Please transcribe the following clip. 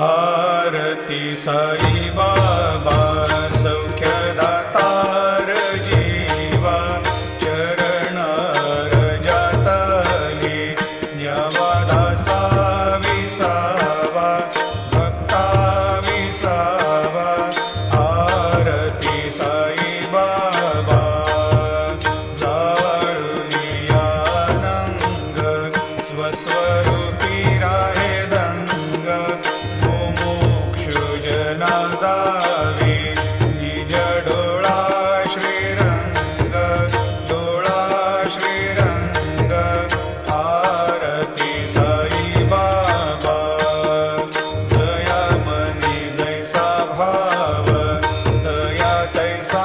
आरती साई बाबा सौख्यदा तारजीवा चरणजाता ये ज्ञादशा विसा भक्ता विसा वा आरती सायिबाबा स्वस्वरूपी नांदावे निज डोळा श्रीरंग डोळा श्रीरंग आरती साई बाबा. जया मनी जैसा भाव दया तैसा